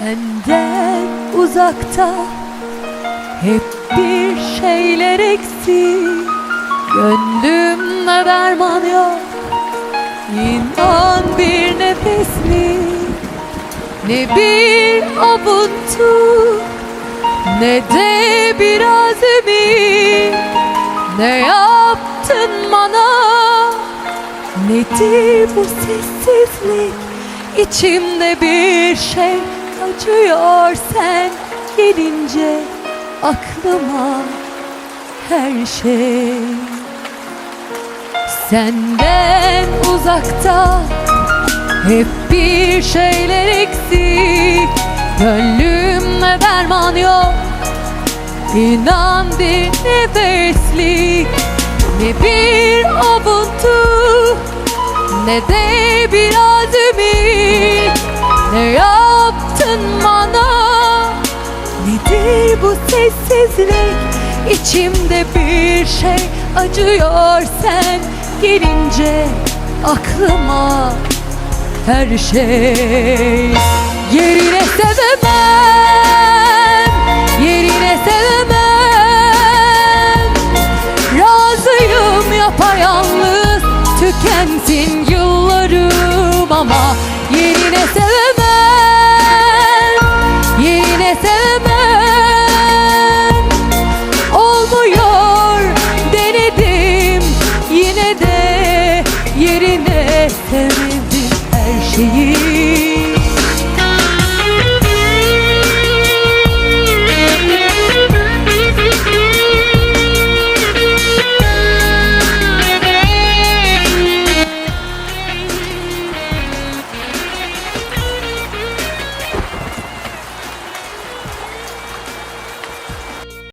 Senden uzakta hep bir şeyler eksik. Gönlümde derman yok İnan bir nefeslik Ne bir avuntu Ne de biraz ümit. Ne yaptın bana? Nedir bu sessizlik? İçimde bir şey acıyor sen gelince aklıma her şey. Senden uzakta hep bir şeyler eksik. Gönlümde derman yok. İnan bir nefeslik. Ne bir avuntu Ne de biraz bu sessizlik. İçimde bir şey acıyor sen gelince aklıma her şey Yerine sevemem Yerine sevemem Razıyım yapayalnız Tükensin Yine de